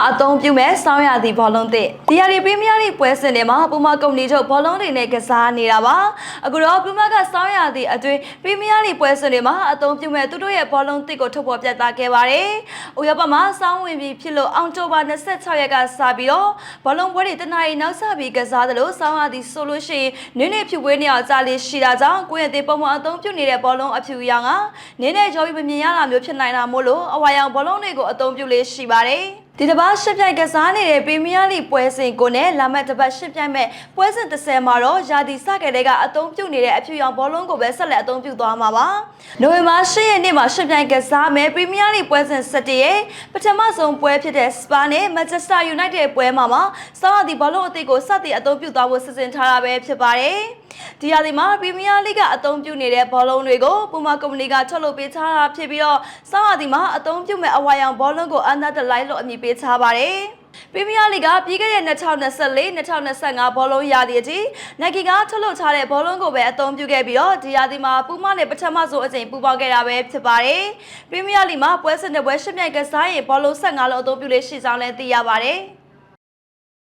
မှာအသုံးပြုမဲ့စောင်းရသည့်ဘောလုံးသစ်ဒီယာရီပရီးမီးယားလိပွဲစဉ်တွေမှာပူမာကုမ္ပဏီထုတ်ဘောလုံးတွေနဲ့ကစားနေတာပါအခုတော့ပူမာကစောင်းရသည့်အတွင်းပရီးမီးယားလိပွဲစဉ်တွေမှာအသုံးပြုမဲ့သူတို့ရဲ့ဘောလုံးသစ်ကိုထုတ်ဖော်ပြသခဲ့ပါတယ်ဥရောပမှာစောင်းဝင်ပြီးဖြစ်လို့အောက်တိုဘာ26ရက်ကစပြီးတော့ဘောလုံးပွဲတွေတနအီနောက်ဆက်ပြီးကစားသလိုစောင်းရသည့်ဆိုလို့ရှိရင်နင်းနေဖြူပွဲနေအောင်ကြားလေးရှိတာကြောင့်ကိုယ့်ရဲ့ဒီပုံမှန်အသုံးပြုနေတဲ့ဘောလုံးအဖြူရောင်ကနင်းနေကြောပြီးမမြင်ရတာမျိုးဖြစ်နိုင်တာမို့လို့အဝါရောင်ဘောလုံးတွေကိုအသုံးပြုလေးရှိပါတယ် ဒီတစ်ပတ်ရှစ်ပြိုင်ကစားနေတဲ့ပရီးမီးယားလိပွဲစဉ်ကိုနဲ့လာမတ်တစ်ပတ်ရှစ်ပြိုင်မဲ့ပွဲစဉ်30မှာတော့ယာတီစကတဲ့ကအသုံးပြုနေတဲ့အဖြူရောင်ဘောလုံးကိုပဲဆက်လက်အသုံးပြုသွားမှာပါ။နိုဝင်ဘာ10ရက်နေ့မှာရှစ်ပြိုင်ကစားမဲ့ပရီးမီးယားလိပွဲစဉ်17ရဲ့ပထမဆုံးပွဲဖြစ်တဲ့စပါနဲ့မန်ချက်စတာယူနိုက်တက်ပွဲမှာမှာစောင်းရသည့်ဘောလုံးအသစ်ကိုစတင်အသုံးပြုသွားဖို့စီစဉ်ထားတာပဲဖြစ်ပါတယ်။ ဒီရာသီမှာပရီးမီးယားလိကအသုံးပြုနေတဲ့ဘောလုံးတွေကိုပူမာကုမ္ပဏီကထုတ်လုပ်ပေးထားတာဖြစ်ပြီးတော့စောင်းရသည့်မှာအသုံးပြုမဲ့အဝါရောင်ဘောလုံးကိုအန်ဒါတလိုက်လို့အမည်ပေးထားပါတယ်။ပရီးမီးယားလိကပြီးခဲ့တဲ့2024-2025ဘောလုံးရာသီအထိနိုင်ကီကထုတ်လုပ်ထားတဲ့ဘောလုံးကိုပဲအသုံးပြုခဲ့ပြီးတော့ဒီရာသီမှာပူမာနဲ့ပထမဆုံးအကြိမ်ပူပေါင်းခဲ့တာပဲဖြစ်ပါတယ်။ပရီးမီးယားလိမှာပွဲစဉ်တစ်ပွဲရှစ်မြိုက်ကစားရင်ဘောလုံး15လုံးအသုံးပြုလေးရှိကြောင်းလည်းသိရပါတယ်။